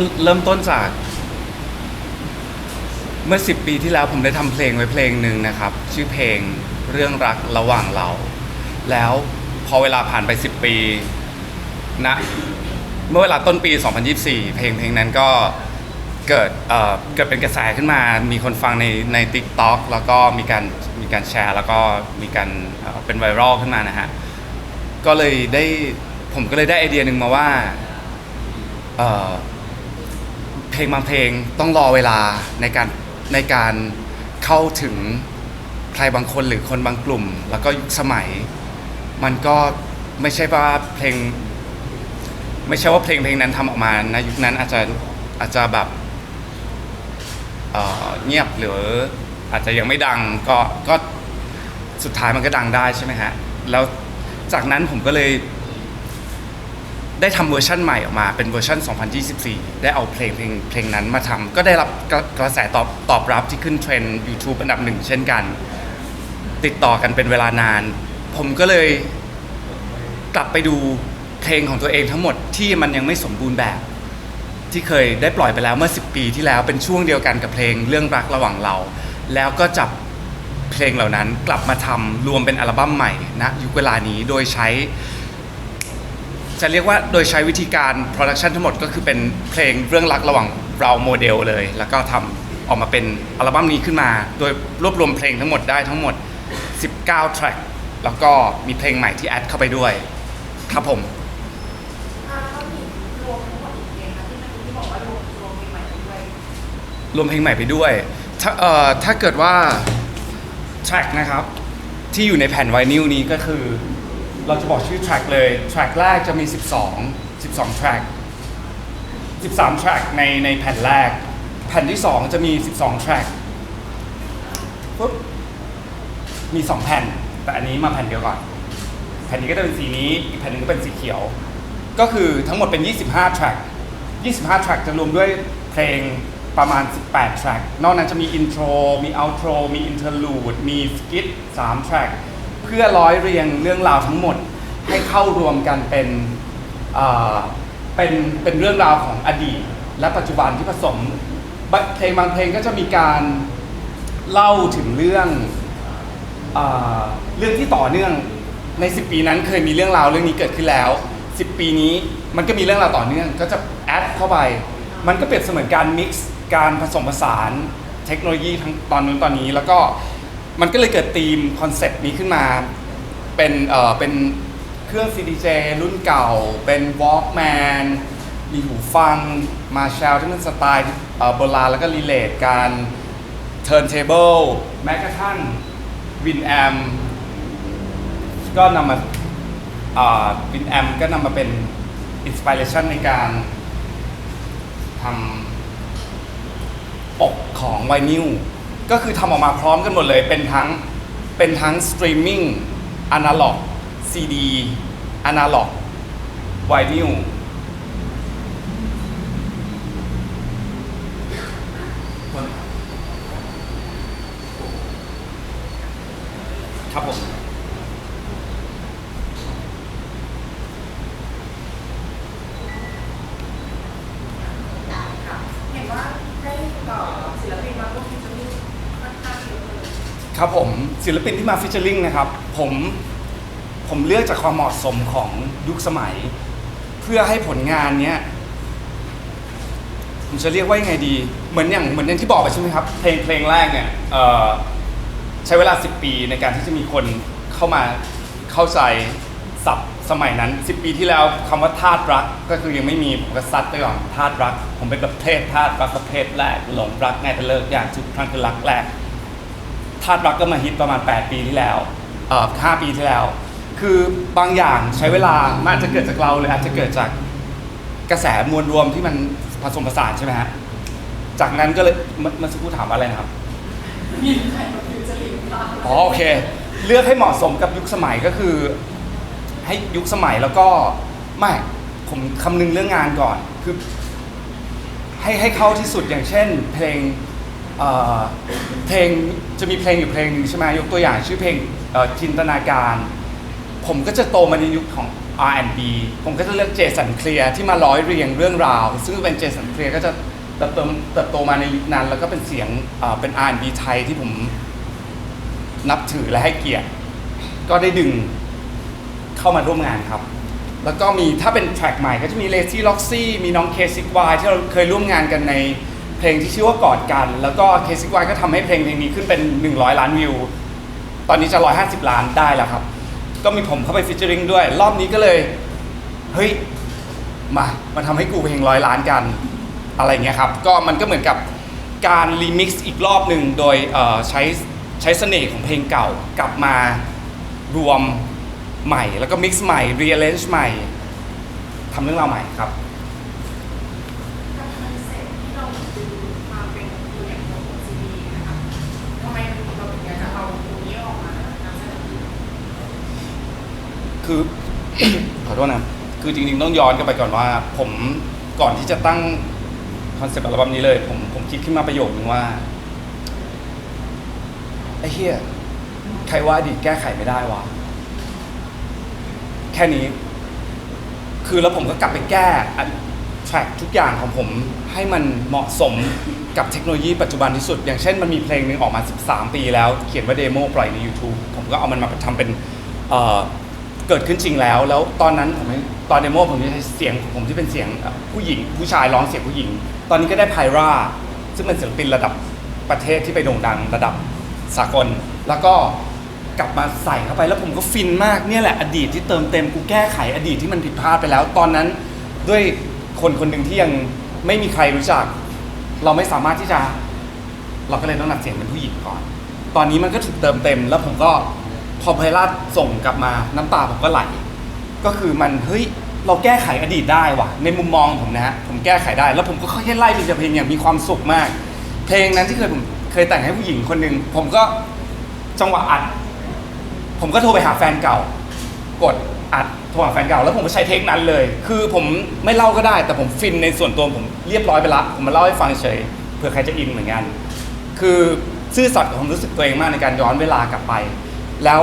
ริ่มเริ่มต้นจาก เมื่อ 10 ปีที่แล้วผมได้ทำเพลงไว้เพลงหนึ่งนะครับ ชื่อเพลงเรื่องรักระหว่างเรา แล้วพอเวลาผ่านไป 10 ปีนะเมื่อเวลาต้นปี 2024 เพลงเพลงนั้นก็เกิดเอ่อเกิดเป็นกระแสขึ้นมา มีคนฟังในใน TikTok แล้วก็มีการมีการแชร์ แล้วก็มีการเอ่อเป็นไวรัลขึ้นมานะฮะ ก็เลยได้ผมก็เลยได้ไอเดียหนึ่งมาว่าเอ่อ เพลงบางเพลงต้องรอเวลาในการในการเข้าถึงใครบางคนหรือคนบางกลุ่ม แล้วก็ยุคสมัย มันก็ไม่ใช่ว่าเพลง ไม่ใช่ว่าเพลงเพลงนั้นทำออกมานะยุคนั้นอาจจะอาจจะแบบเอ่อเงียบหรืออาจจะยังไม่ดังก็ก็สุดท้ายมันก็ดังได้ใช่ไหมฮะแล้วจากนั้นผมก็เลย ได้ทำเวอร์ชันใหม่ออกมาเป็นเวอร์ชัน 2024 ได้เอาเพลงเพลงเพลงนั้นมาทำก็ได้รับกระกระแสตอบตอบรับที่ขึ้นเทรนด์ YouTube อันดับหนึ่งเช่นกัน ติดต่อกันเป็นเวลานาน ผมก็เลยกลับไปดูเพลงของตัวเองทั้งหมดที่มันยังไม่สมบูรณ์แบบ ที่เคยได้ปล่อยไปแล้วเมื่อ 10 ปีที่แล้วเป็นช่วงเดียวกันกับเพลงเรื่องรักระหว่างเรา แล้วก็จับเพลงเหล่านั้นกลับมาทำรวมเป็นอัลบั้มใหม่ณยุคเวลานี้โดยใช้ จะเรียกว่าโดยใช้วิธีการโปรดักชันทั้งหมดก็คือเป็นเพลงเรื่องรักระหว่างเราโมเดลเลย แล้วก็ทำออกมาเป็นอัลบั้มนี้ขึ้นมา โดยรวบรวมเพลงทั้งหมดได้ทั้งหมด 19 แทร็กแล้วก็มีเพลงใหม่ที่แอดเข้าไปด้วย ครับผมถ้าเท่าที่รวมทั้งหมดอีกเพลงนะที่เมื่อกี้ที่บอกว่ารวมรวมเพลงใหม่ไปด้วยรวมเพลงใหม่ไปด้วย ถ้าเอ่อถ้าเกิดว่าแทร็กนะครับ ที่อยู่ในแผ่นไวนิลนี้ก็คือ เราจะบอกชื่อแทร็กเลยแทร็กแรกจะมี 12 12แทร็ก13แทร็กในในแผ่นแรก แผ่นที่ 2 จะมี 12แทร็กปุ๊บมี 2 แผ่น แต่อันนี้มาแผ่นเดียวก่อน แผ่นนี้ก็จะเป็นสีนี้ อีกแผ่นหนึงก็เป็นสีเขียว ก็คือทั้งหมดเป็น 25แทร็ก25แทร็กจะรวมด้วยเพลงประมาณ 18แทร็กนอกนั้นจะมีอินโทร มีเอาโทร มีอินเทอร์ลูด มีสกิท3แทร็ก เพื่อร้อยเรียงเรื่องราวทั้งหมดให้เข้ารวมกันเป็นอ่าเป็นเป็นเรื่องราวของอดีต และปัจจุบันที่ผสมบางเพลงบางเพลงก็จะมีการเล่าถึงเรื่องอ่าเรื่องที่ต่อเนื่องใน 10 ปีนั้นเคยมีเรื่องราวเรื่องนี้เกิดขึ้นแล้ว 10 ปีนี้มันก็มีเรื่องราวต่อเนื่อง ก็จะแอดเข้าไป มันก็เปรียบเสมือนการมิกซ์การผสมผสานเทคโนโลยีทั้งตอนนู้นตอนนี้ แล้วก็ มันก็เลยเกิดธีมคอนเซปต์นี้ขึ้นมา เป็นเอ่อเป็นเครื่อง CDJ รุ่นเก่า เป็น Walkman มีหูฟัง มาแชลที่มันสไตล์เอ่อโบราณแล้วก็รีเลทการ Turntable แม้กระทั่งวินแอมก็นำมาวินแอมก็นำมาเป็นอินสปิเรชันในการทำปกของไวนิล ก็คือทำออกมาพร้อมกันหมดเลย เป็นทั้งเป็นทั้งสตรีมมิ่งอนาล็อกซีดีอนาล็อกไวนิลครับผม ค่ะเห็นว่าได้ต่อศิลปินมาร่วมฟิชเชอร์ลิ่งค่อนข้างเยอะเลย ครับผมศิลปินที่มาฟิชเชอร์ลิงนะครับผมผมเลือกจากความเหมาะสมของยุคสมัย เพื่อให้ผลงานเนี้ยผมจะเรียกว่ายังไงดี เหมือนอย่างเหมือนอย่างที่บอกไปใช่ไหมครับเพลงเพลงแรกเนี่ยเอ่อใช้เวลา 10 ปีในการที่จะมีคนเข้ามาเข้าใจศัพท์สมัยนั้น 10 ปีที่แล้วคำว่าธาตุรัก ก็คือยังไม่มีผมก็ซัดไปก่อนธาตุรัก ผมเป็นประเภทธาตุรักประเภทแรกหลงรักง่ายแต่เลิกอย่างทุกครั้งคือรักแรก ธาตุรักก็มาฮิตประมาณ 8 ปีที่แล้วเอ่อ5ปีที่แล้ว คือบางอย่างใช้เวลามันอาจจะเกิดจากเราหรืออาจจะเกิดจากกระแสมวลรวมที่มันผสมผสานใช่ไหมฮะจากนั้นก็เลยเมื่อเมื่อสักครู่ถามว่าอะไรนะครับ มีใครมาฟิชเชอร์ลิ่งบ้างอ๋อโอเค เลือกให้เหมาะสมกับยุคสมัยก็คือ ให้ยุคสมัยแล้วก็ไม่ผมคำนึงเรื่องงานก่อนคือ ให้ให้เข้าที่สุดอย่างเช่น เพลง เอ่อเพลงจะมีเพลงอยู่เพลงหนึงใช่ไหมยกตัวอย่างชื่อเพลงเอ่อจินตนาการ ผมก็จะโตมาในยุคของ R&B ผมก็จะเลือกเจสันเคลียร์ที่มาร้อยเรียงเรื่องราว ซึ่งเป็นเจสันเคลียร์ก็จะเติบโตเติบโตมาในยุคนั้น แล้วก็เป็นเสียงอ่าเป็น R&B ไทยที่ผมนับถือและให้เกียรติ ก็ได้ดึงเข้ามาร่วมงานครับ แล้วก็มีถ้าเป็นแทร็กใหม่ก็จะมี Lazy Loxy มีน้องเคซิกวที่เราเคยร่วมงานกันใน เพลงที่ชื่อว่ากอดกัน แล้วก็เคซิกวก็ทำให้เพลงเพลงนี้ขึ้นเป็น 100 ล้านวิว ตอนนี้จะ 150 ล้านได้แล้วครับ ก็มีผมเข้าไปฟิชเจอริงด้วย รอบนี้ก็เลย เฮ้ย มามาทำให้กูเพลงร้อยล้านกันอะไรเงี้ยครับ ก็มันก็เหมือนกับการรีมิกซ์อีกรอบหนึ่งโดยเอ่อใช้ใช้เสน่ห์ของเพลงเก่ากลับมารวมใหม่ แล้วก็มิกซ์ใหม่รีเ r น n ์ใหม่ทำเรื่องราวใหม่ครับคอนเซ็ปต์ ที่เรามาเป็นตัวอย่างของซีดีนะคะทำไมเราถึงอยากจะเอาตรงนี้ออกมานำเสนอคือ ขอโทษนะ คือจริงๆ ต้องย้อนกลับไปก่อนว่า ผมก่อนที่จะตั้งคอนเซปต์อัลบั้มนี้เลย ผมผมคิดขึ้นมาประโยคนึงว่าไอ้เฮียใครว่าอดีตแก้ไขไม่ได้วะแค่นี้ คือแล้วผมก็กลับไปแก้ แทร็กทุกอย่างของผมให้มันเหมาะสมกับเทคโนโลยีปัจจุบันที่สุด อย่างเช่นมันมีเพลงหนึ่งออกมา 13 ปีแล้ว เขียนว่าเดโมปล่อยใน YouTube ผมก็เอามันมาทำเป็นเอ่อเกิดขึ้นจริงแล้ว แล้วตอนนั้นผมตอนเดโมผมจะใช้เสียงของผมที่เป็นเสียงผู้หญิง ผู้ชายร้องเสียงผู้หญิง ตอนนี้ก็ได้ไพราซึ่งเป็นศิลปินระดับประเทศที่ไปโด่งดังระดับสากล แล้วก็กลับมาใส่เข้าไปแล้วผมก็ฟินมากเนี่ยแหละอดีตที่เติมเต็มกูแก้ไขอดีตที่มันผิดพลาดไปแล้ว ตอนนั้นด้วย คนคนหนึ่งที่ยังไม่มีใครรู้จัก เราไม่สามารถที่จะ เราก็เลยต้องนัดเสียงเป็นผู้หญิงก่อน ตอนนี้มันก็ถูกเติมเต็ม แล้วผมก็พอไพลาดส่งกลับมาน้ำตาผมก็ไหล ก็คือมันเฮ้ยเราแก้ไขอดีตได้ว่ะ ในมุมมองผมนะฮะผมแก้ไขได้ แล้วผมก็ค่อยๆไล่เป็นเพลงอย่างมีความสุขมาก เพลงนั้นที่เคยผมเคยแต่งให้ผู้หญิงคนหนึ่งผมก็จังหวะอัด ผมก็โทรไปหาแฟนเก่า กดอัด โทรหาแฟนเก่าแล้วผมก็ใช้เทคนั้นเลย คือผมไม่เล่าก็ได้ แต่ผมฟินในส่วนตัวผมเรียบร้อยไปละผมมาเล่าให้ฟังเฉยเผื่อใครจะอินเหมือนกัน คือซื่อสัตย์กับความรู้สึกตัวเองมากในการย้อนเวลากลับไป แล้ว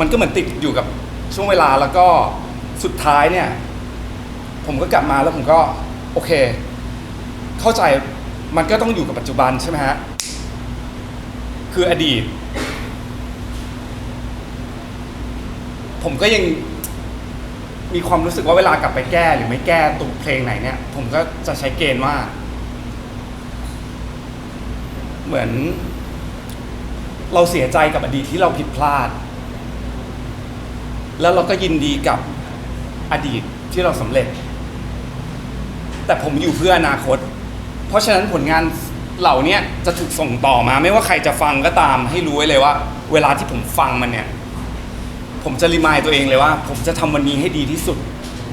มันก็เหมือนติดอยู่กับช่วงเวลาแล้วก็สุดท้ายเนี่ย ผมก็กลับมาแล้วผมก็โอเค เข้าใจมันก็ต้องอยู่กับปัจจุบันใช่ไหมฮะคืออดีต ผมก็ยัง มีความรู้สึกว่าเวลากลับไปแก้หรือไม่แก้ตัวเพลงไหนเนี่ย ผมก็จะใช้เกณฑ์ว่า เหมือน เราเสียใจกับอดีตที่เราผิดพลาด แล้วเราก็ยินดีกับอดีตที่เราสำเร็จ แต่ผมอยู่เพื่ออนาคต เพราะฉะนั้นผลงานเหล่านี้จะถูกส่งต่อมา ไม่ว่าใครจะฟังก็ตามให้รู้ไว้เลยว่า เวลาที่ผมฟังมันเนี่ย ผมจะรีมายตัวเองเลยว่า ผมจะทำวันนี้ให้ดีที่สุด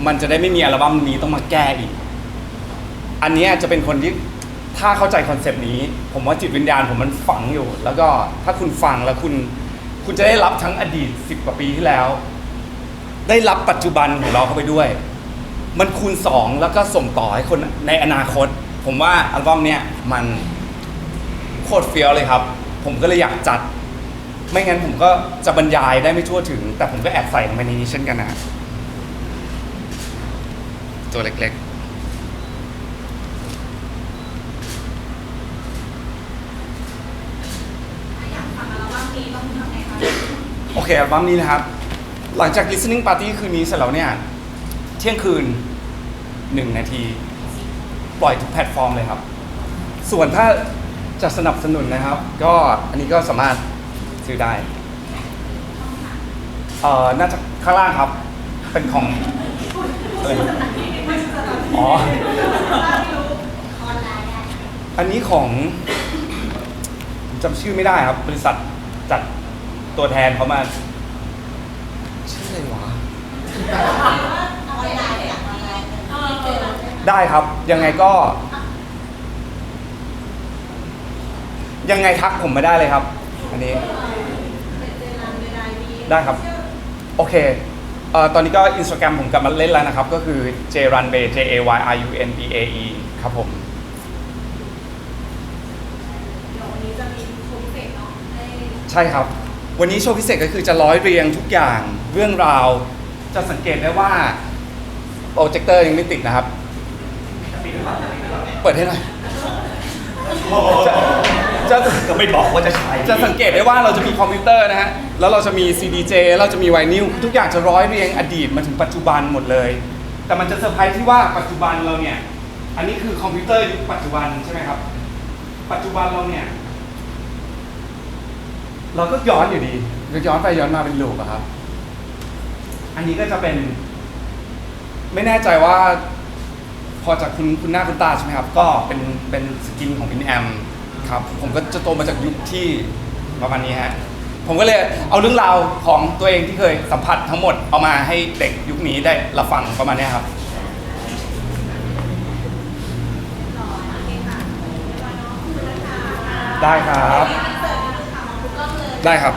มันจะได้ไม่มีอัลบั้มนี้ต้องมาแก้อีก อันเนี้ยจะเป็นคนที่ถ้าเข้าใจคอนเซปต์นี้ ผมว่าจิตวิญญาณผมมันฝังอยู่ แล้วก็ถ้าคุณฟังแล้วคุณ คุณจะได้รับทั้งอดีตสิบกว่าปีที่แล้ว ได้รับปัจจุบันของเราเข้าไปด้วย มันคูณสองแล้วก็ส่งต่อให้คนในอนาคต ผมว่าอัลบั้มเนี้ยมันโคตรเฟี้ยวเลยครับ ผมก็เลยอยากจัด ไม่งั้นผมก็จะบรรยายได้ไม่ทั่วถึง แต่ผมก็แอบใส่ลงไปในนี้เช่นกันนะตัวเล็กอยากฟังอัลบั้มนี้ต้องทำไงคะๆโอเคอัลบั้มนี้นะครับ หลังจาก listening party คืนนี้เสร็จแล้วเนี่ย เที่ยงคืนหนึ่งนาที ปล่อยทุกแพลตฟอร์มเลยครับ ส่วนถ้าจะสนับสนุนนะครับ ก็อันนี้ก็สามารถ ซื้อได้เอ่อน่าจะข้างล่างครับ เป็นของอะไรอ๋อ อันนี้ของผมจำชื่อไม่ได้ครับ บริษัทจัดตัวแทนเขามาชื่ออะไรวะได้ครับ ยังไงก็ ยังไงทักผมมาได้เลยครับ อันนี้ ได้ครับ โอเคเอ่อตอนนี้ก็อินสตาแกรมผมกลับมาเล่นแล้วนะครับ ก็คือ jrunbay j a y r u n b a e ครับผม เดี๋ยววันนี้จะมีโชว์พิเศษเนาะให้ใช่ครับ วันนี้โชว์พิเศษก็คือจะร้อยเรียงทุกอย่างเรื่องราว จะสังเกตได้ว่าโปรเจคเตอร์ยังไม่ติดนะครับ เปิดให้หน่อยจะ จะก็ไม่บอกว่าจะใช้จะสังเกตได้ว่าเราจะมีคอมพิวเตอร์นะฮะ แล้วเราจะมี CDJ เราจะมีไวนิลทุกอย่างจะร้อยเรียงอดีตมาถึงปัจจุบันหมดเลย แต่มันจะเซอร์ไพรส์ที่ว่าปัจจุบันเราเนี่ย อันนี้คือคอมพิวเตอร์ยุคปัจจุบันใช่ไหมครับ ปัจจุบันเราเนี่ย เราก็ย้อนอยู่ดีก็ย้อนไปย้อนมาเป็นลูปอะครับ อันนี้ก็จะเป็น ไม่แน่ใจว่า พอจากคุณคุณหน้าคุณตาใช่ไหมครับ ก็เป็นเป็นสกินของพินแอม ครับ ผมก็จะโตมาจากยุคที่ประมาณนี้ฮะ ผมก็เลยเอาเรื่องราวของตัวเองที่เคยสัมผัสทั้งหมดเอามาให้เด็กยุคนี้ได้รับฟังประมาณเนี้ยครับ ได้ครับ ได้ครับ